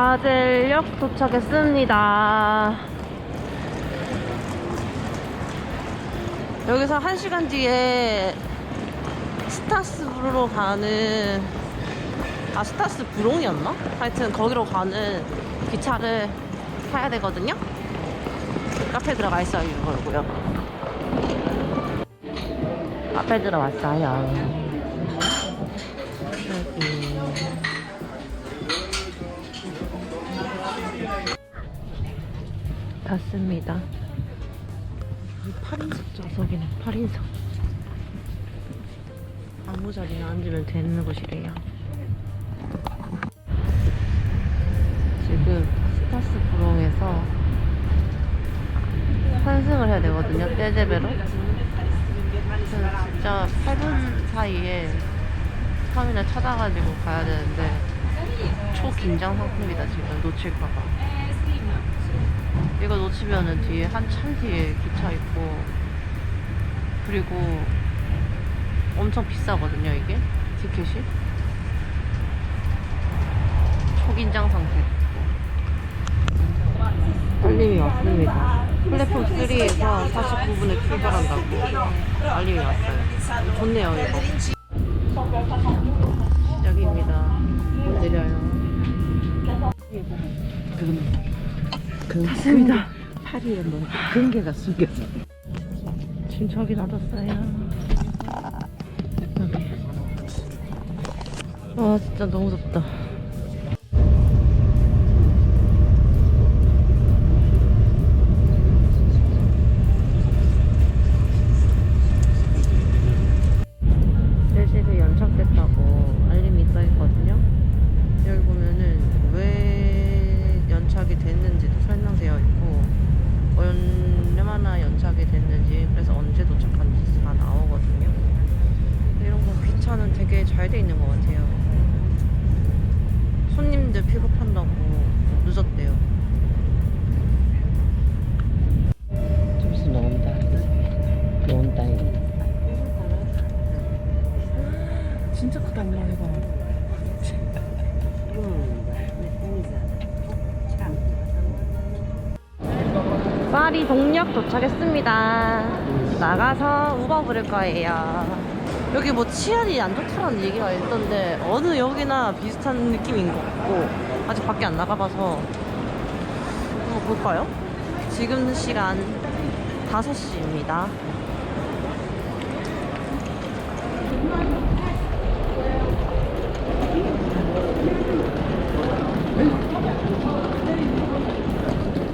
아젤역 도착했습니다. 여기서 1시간 뒤에 스타스부로 가는 아 스타스 부롱이었나? 하여튼 거기로 가는 기차를 타야 되거든요. 카페 들어가 있어요 이거고요. 카페 들어왔어요. 여기. 닫습니다. 8인석 좌석이네, 8인석. 아무 자리나 앉으면 되는 곳이래요. 지금 스타스 부롱에서 환승을 해야 되거든요. 그래서 진짜 8분 사이에 터미널 찾아가지고 가야 되는데 초긴장 상태입니다, 지금 놓칠까봐. 이거 놓치면은 뒤에 한참 뒤에 기차 있고 그리고 엄청 비싸거든요 이게? 티켓이? 초긴장 상태. 알림이 왔습니다. 플랫폼 3에서 49분에 출발한다고 알림이 왔어요. 좋네요 이거. 여기입니다. 내려요. 그 닫습니다 팔이에 뭐 근개가 숨겨져. 지금 저기 놔뒀어요. 여기. 아 진짜 너무 덥다. 잘 돼 있는 것 같아요. 손님들 픽업한다고 늦었대요. 좀 있으면 온다. 온다 이거. 진짜 크다 엄마 이거. 파리 동력 도착했습니다. 나가서 우버 부를 거예요. 여기 뭐 치안이 안 좋다는 얘기가 있던데 어느 역이나 비슷한 느낌인 것 같고 아직 밖에 안 나가봐서 한번 볼까요? 지금 시간 5시입니다.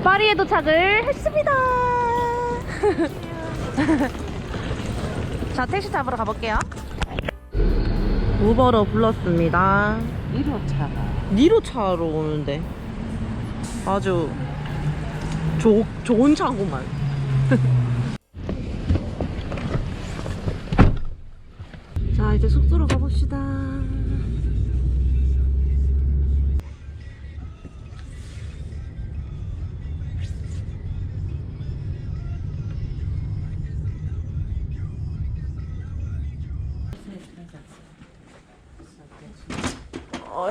파리에 도착을 했습니다. 자, 택시 잡으러 가볼게요. 우버로 불렀습니다. 1호차가 니로차로 오는데 아주 조, 좋은 차구만. 자, 이제 숙소로 가봅시다.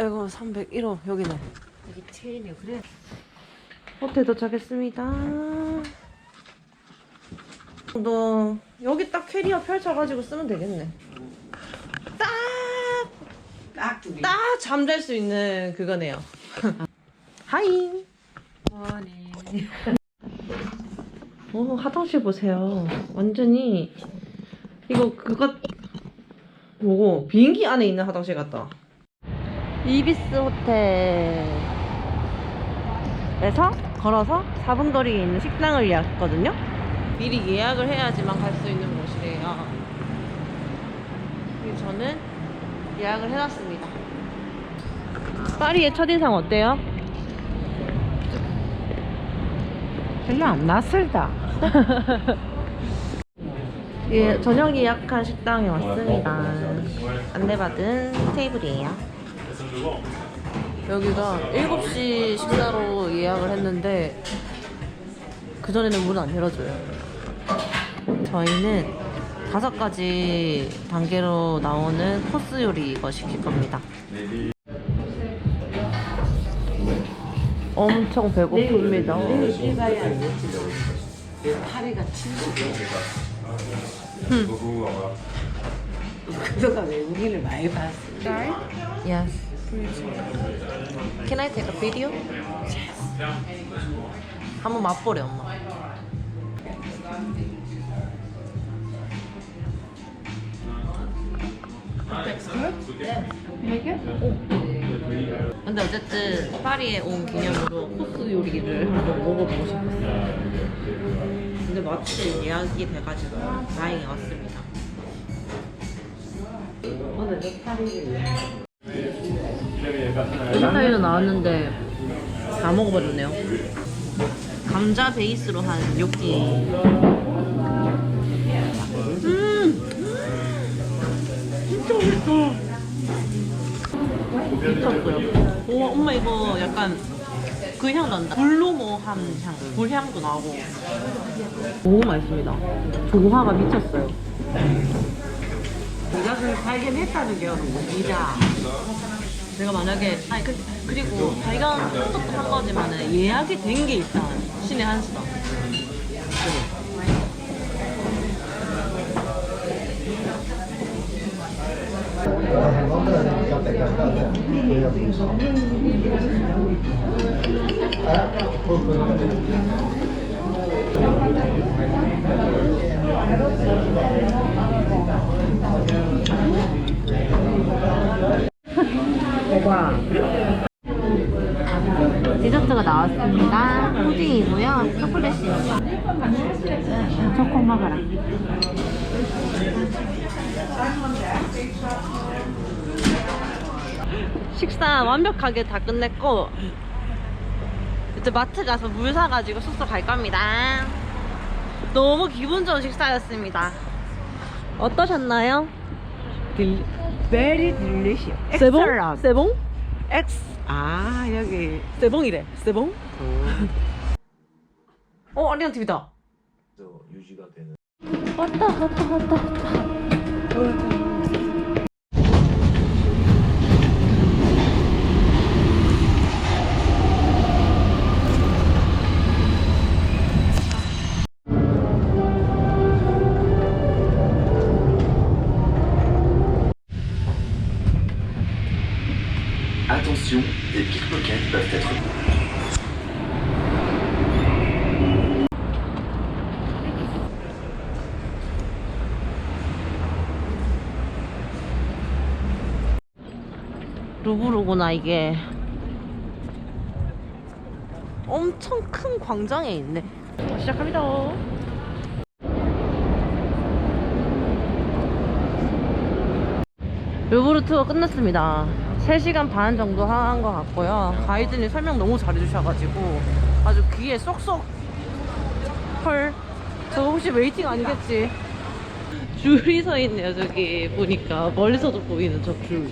아이고 301호 여기네 여기 체인이 그래. 호텔 도착했습니다 너 여기 딱 캐리어 펼쳐가지고 쓰면 되겠네 딱딱 잠잘 수 있는 그거네요. 하이. 원해. 오, 화장실 보세요. 완전히 이거 그거 뭐고 비행기 안에 있는 화장실 같다. 이비스 호텔에서 걸어서 4분 거리에 있는 식당을 예약했거든요. 미리 예약을 해야지만 갈 수 있는 곳이래요. 그래서 저는 예약을 해놨습니다. 파리의 첫인상 어때요? 별로 안 낯설다. 예, 저녁 예약한 식당에 왔습니다. 안내받은 테이블이에요. 여기가 7시 식사로 예약을 했는데 그전에는 문안 열어줘요. 저희는 다섯 가지 단계로 나오는 코스 요리 이거 시킬 겁니다. 엄청 배고픕니다. 파리가 친구. 그동안 외국인을 많이 봤어. Yes. Can I take a video? 한번 맛보래 엄마. 근데 어쨌든 파리에 온 기념으로 코스 요리를 한번 먹어보고 싶었어요. 근데 마침 예약이 돼가지고 다행히 왔습니다. 오늘 내 파리를. 인스타에도 나왔는데 다 먹어버렸네요. 감자 베이스로 한 요끼. 음, 진짜 맛있어. 미쳤고요. 오, 엄마 이거 약간 그 향 난다. 불로모한 향, 불향도 나고. 너무 맛있습니다. 조화가 미쳤어요. 이것을 발견했다는 게 웃기다. 내가 만약에 아니 그, 그리고 발견 한 것도 한 거지만은 예약이 된 게 일단 신의 한 수다. 대박. 디저트가 나왔습니다. 푸딩이고요. 초콜릿이. 초코 먹어라. 식사 완벽하게 다 끝냈고 이제 마트 가서 물 사가지고 숙소 갈 겁니다. 너무 기분 좋은 식사였습니다. 어떠셨나요? 딜, very delicious. 세봉? Excellent. 세봉? X. 아, 여기. 세봉이래. 세봉? 어, 아리안 TV다. 유지가 되는 왔다, 왔다, 왔다, 왔다. 루브르구나, 이게. 엄청 큰 광장에 있네. 시작합니다. 루브르 투어 끝났습니다. 3시간 반 정도 한 것 같고요. 가이드님 설명 너무 잘해주셔가지고 아주 귀에 쏙쏙 헐 저거 혹시 웨이팅 아니겠지? 줄이 서 있네요 저기 보니까 멀리서도 보이는 저 줄.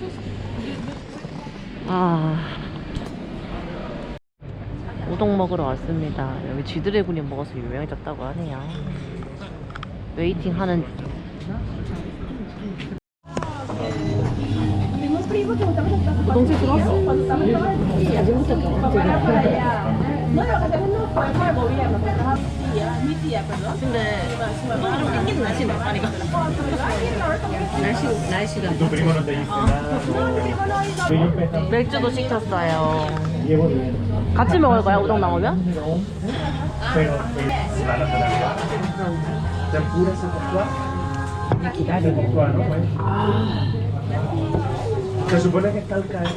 아 우동 먹으러 왔습니다. 여기 쥐드래곤이 먹어서 유명해졌다고 하네요. 웨이팅 하는 우동집 들어왔어? 근데 좀 땡기는 날씨네 아니가 날씨, 날씨가. Yo empezaba 맥주도 시켰어요. 같이 먹을 거야 우동 나오면? Eh, se supone que está al caer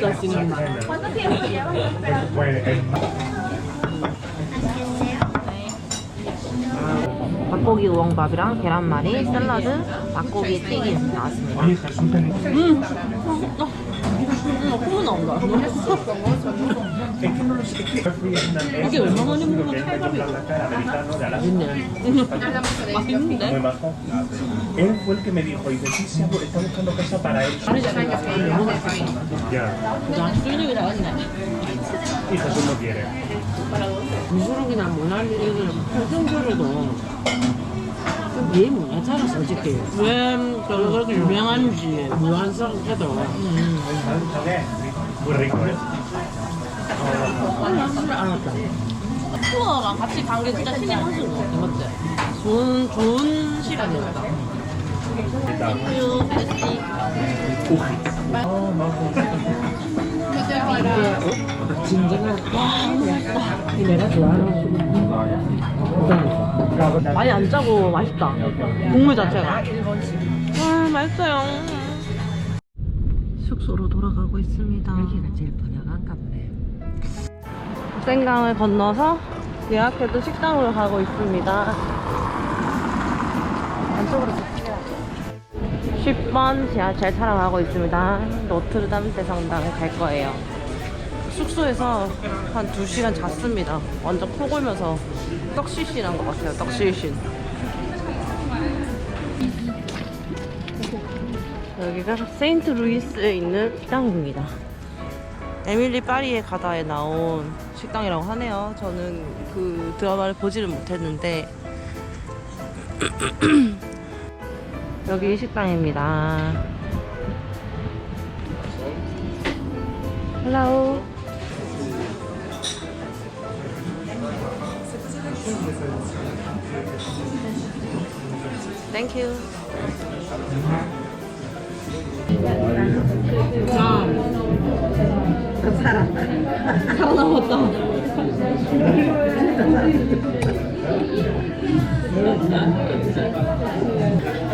pero지는 맛. Pues, pues, es más. 닭고기 우엉밥이랑 계란말이, 샐러드, 닭고기 튀김 나왔습니다. 음, 음, 콧물 나온다. Blanca, americano, de Alaska. Muy 맛있는데? majo. Él fue el que me dijo, y de sí, sí, está buscando casa para él. Ya, 나 술력이 나왔네. Y Jesús no quiere. 미술이나 모나리를 표정들어도 좀 이해 못하잖아, 솔직히. 왜 그렇게 유명한지. 무한성해도. ¿Sabes? Muy rico, ¿eh? 투어랑 같이 간 게 진짜 수인 것 같아, 맞지? 좋은, 좋은 시간이었다. 땡큐, 베스티. 진정한 와, 이 내가 좋아하는 술. 많이 안 짜고 맛있다. 국물 자체가. 와, 맛있어요. 숙소로 돌아가고 있습니다. 여기가 제일 번역한가 보네. 생강을 건너서 예약해둔 식당으로 가고 있습니다. 안쪽으로 볼게요. 10번 지하철 촬영하고 있습니다. 노트르담 대성당에 갈 거예요. 숙소에서 한 2시간 잤습니다. 완전 코 골면서 떡실실한 것 같아요. 떡실실. 여기가 세인트 루이스에 있는 식당입니다. 에밀리 파리에 가다에 나온 식당이라고 하네요. 저는 그 드라마를 보지를 못했는데 여기 식당입니다. Hello. Thank you. 살아남았다.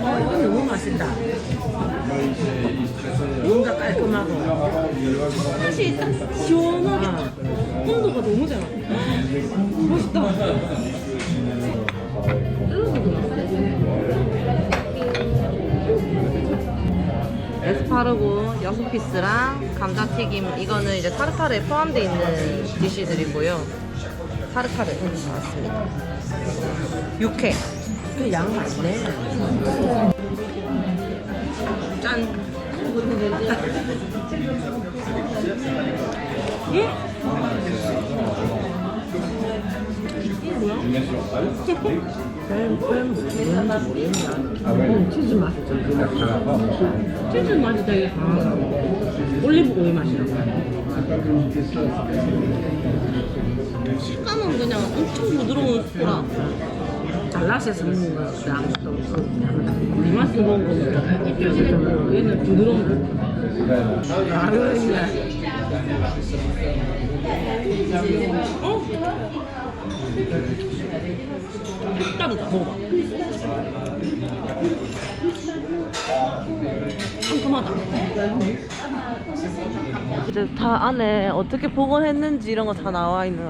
어, 너무 맛있다. 뭔가 깔끔하고. 맛이 딱 시원하게 온도가 너무 잘 맞다. 맛있다. 에스파르고 여섯 피스랑 감자튀김 이거는 이제 타르타르에 포함되어 있는 디시들이고요. 타르타르 나왔습니다. 육회 그양 많네. 짠. 예? 치즈 맛이죠. 치즈 맛이 되게 강하고. 올리브 오일 맛이라고. 식감은 그냥 엄청 부드러운 소라. 달라스에서 먹는 거랑 또그 리마스 먹은 거는 좀 얘는 부드러운 거. 아, 그러 다르다 먹어봐. 상큼하다. 이제 다 안에 어떻게 복원했는지 이런 거 다 나와 있는.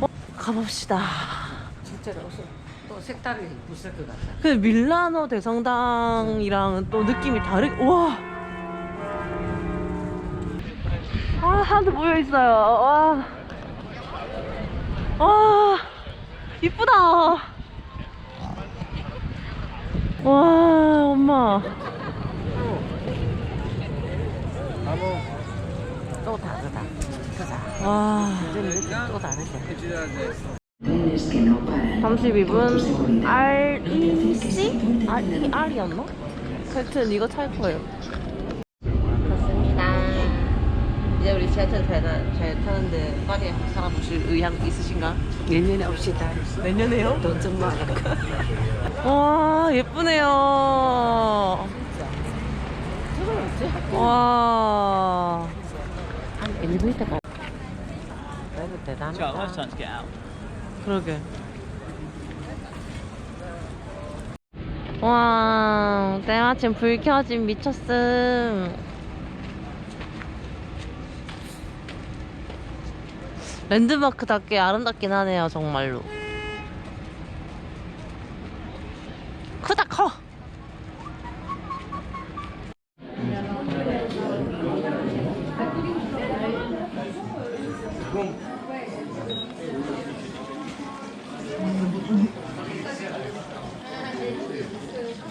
어? 가봅시다. 진짜 또 색다르게 이쁠 것 같다. 그 밀라노 대성당이랑 또 느낌이 다르. 와. 아 사람들 모여 있어요. 와. 와 이쁘다. 와 엄마. 또 다르다. 그자. 와. 또 다르다. 32분 REC? R R이었나? 하여튼 이거 탈 거예요. 좋습니다. 이제 우리 지하철 잘, 타- 잘 타는데 파리에 살아보실 의향 있으신가? 내년에 옵시다. 내년에요? 돈좀 많을까? 와 예쁘네요. 와. 한 엘리베이터가. 그래도 대단하다. 그러게. 와, 때마침 불 켜짐 미쳤음. 랜드마크답게 아름답긴 하네요, 정말로. 크다, 커!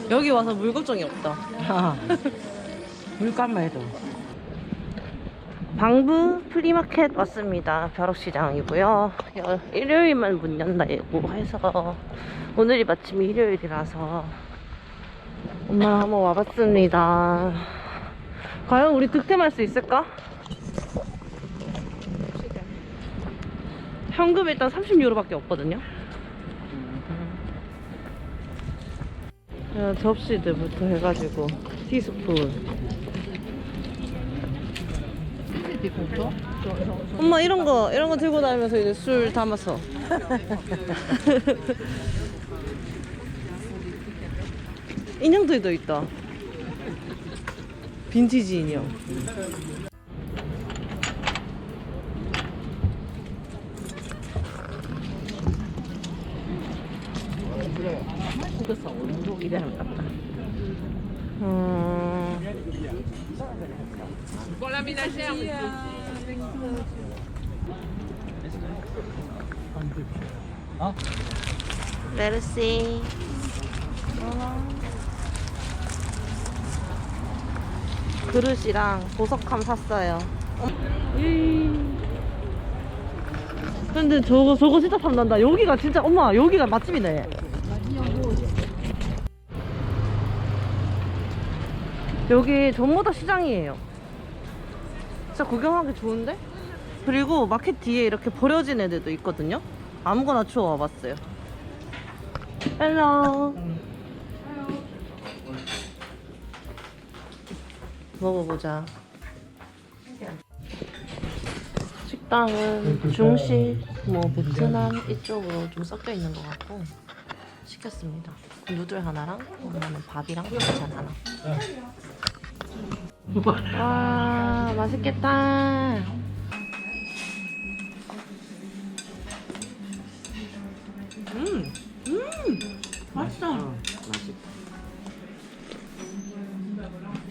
여기 와서 물 걱정이 없다. 물감만 해도. 방부 프리마켓 왔습니다. 벼룩시장이고요. 여- 일요일만 문 연다고 해서 오늘이 마침 일요일이라서 엄마랑 한번 와봤습니다. 과연 우리 득템할 수 있을까? 현금 일단 30유로밖에 없거든요. 야, 접시들부터 해가지고 티스푼. 엄마 이런 거 이런 거 들고 다니면서 이제 술 담아서. 인형들도 있다. 빈티지 인형. 그래서 운동이라는 것 같다. 음... 메르시. 그릇이랑 보석함 샀어요. 근데 저거 저거 진짜 탐난다. 여기가 진짜 엄마 여기가 맛집이네. 여기 전부 다 시장이에요. 진짜 구경하기 좋은데? 그리고 마켓 뒤에 이렇게 버려진 애들도 있거든요. 아무거나 주워 와봤어요. 헬로. 먹어보자. 식당은 중식, 뭐 베트남 이쪽으로 좀 섞여 있는 것 같고 시켰습니다. 누들 하나랑 밥이랑 반찬 하나. 와 맛있겠다. 음, 음, 맛있다.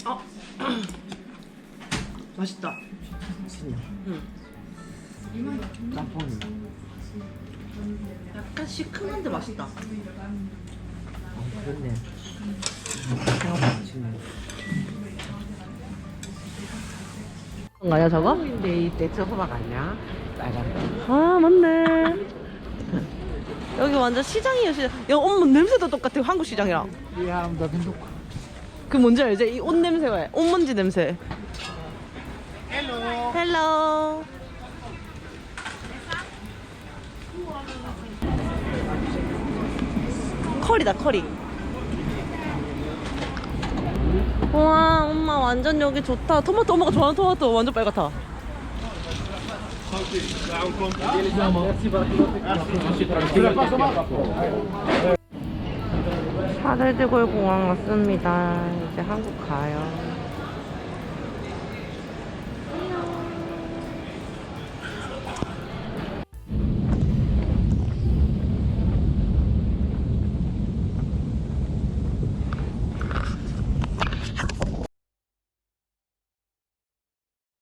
어, 맛있다. 음. 짬뽕이. 약간 시큼한데 맛있다. 그렇네. 생각보다 맛있네. 뭔가요 저거? 근데 이 대처 호박 아니야? 빨간 거. 아 맞네. 여기 완전 시장이에요 시장. 야 엄마 냄새도 똑같아 한국 시장이랑. 야, 너 근데 그 뭔지 알지? 이 옷 냄새가 옷 먼지 냄새. 헬로. 헬로. 커리다 커리. 와 엄마 완전 여기 좋다. 토마토 엄마가 좋아하는 토마토 완전 빨갛다. 샤를드골 공항 왔습니다. 이제 한국 가요.